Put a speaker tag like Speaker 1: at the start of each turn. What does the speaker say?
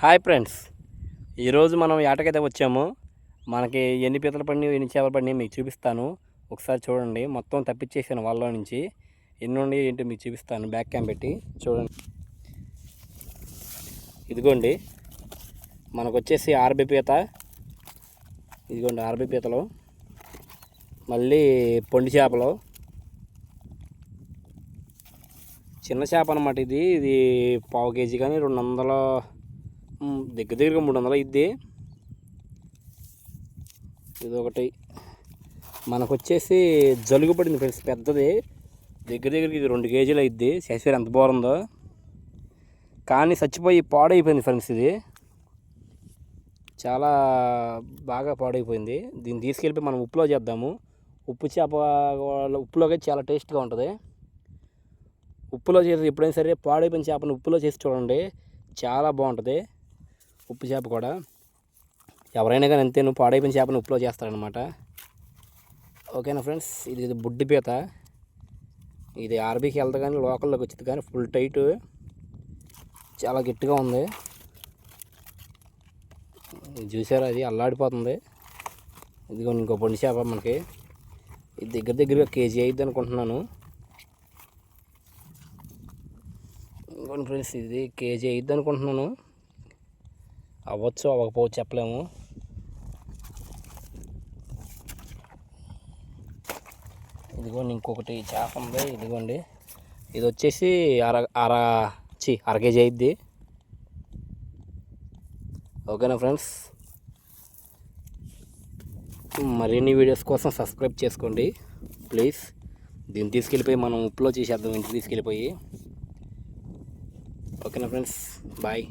Speaker 1: Hi friends. ఈరోజు మనం ఏటకైతే వచ్చాము మనకి ఎన్ని పీతలు పడినాయి ఎన్ని చేపలు పడినాయి మీకు చూపిస్తాను. ఒకసారి చూడండి మొత్తం తప్పించేసాను వాళ్ళలో నుంచి. ఎన్ని ఉన్నాయి ఏంటో మీకు చూపిస్తాను బ్యాక్ క్యామ్ పెట్టి చూడండి. ఇదిగోండి మనకు వచ్చేసి ఆర్బి పీత. ఇదిగోండి ఆర్బి పీతలు. మళ్ళీ పొండి చేపలు. చిన్న చేప అనమాట ఇది. ఇది పావు కేజీ కానీ రెండు వందల దగ్గర దగ్గరగా మూడు వందలు ఇద్ది. ఇది ఒకటి మనకు వచ్చేసి జలుగు పడింది ఫ్రెండ్స్ పెద్దది. దగ్గర దగ్గరికి ఇది రెండు కేజీలు అయిద్ది శశివారు ఎంత బాగుందో. కానీ చచ్చిపోయి పాడైపోయింది ఫ్రెండ్స్ ఇది. చాలా బాగా పాడైపోయింది. దీన్ని తీసుకెళ్ళిపోయి మనం ఉప్పులో చేద్దాము. ఉప్పు చేప ఉప్పులోకి చాలా టేస్ట్గా ఉంటుంది. ఉప్పులో చేసి ఎప్పుడైనా సరే పాడైపోయిన చేపను ఉప్పులో చేసి చూడండి. చాలా బాగుంటుంది. ఉప్పు చేప కూడా. ఎవరైనా కానీ అంతే నువ్వు పాడైపోయిన చేపను ఉప్పులో చేస్తారనమాట ఓకేనా ఫ్రెండ్స్? ఇది ఇది బుడ్డి పీత. ఇది ఆర్బీకి వెళ్తా కానీ లోకల్లోకి వచ్చింది కానీ ఫుల్ టైట్ చాలా గట్టిగా ఉంది. చూసారా అది? అల్లాడిపోతుంది. ఇదిగో ఇంకో పొండి చేప మనకి. ఇది దగ్గర దగ్గరగా కేజీ అయింది అనుకుంటున్నాను. ఇంకోటి ఫ్రెండ్స్ ఇది కేజీ అయ్యిద్ది అనుకుంటున్నాను. అవ్వచ్చు అవ్వకపోవచ్చు చెప్పలేము. ఇదిగోండి ఇంకొకటి చేప ఉంది ఇదిగోండి. ఇది వచ్చేసి అర అర చి అర కేజీ అయ్యిద్ది ఓకేనా ఫ్రెండ్స్? మరిన్ని వీడియోస్ కోసం సబ్స్క్రైబ్ చేసుకోండి. ప్లీజ్. దీన్ని తీసుకెళ్ళిపోయి మనం ఉప్పులో చేసేద్దాం ఇంటికి తీసుకెళ్ళిపోయి. ఓకేనా ఫ్రెండ్స్? బాయ్.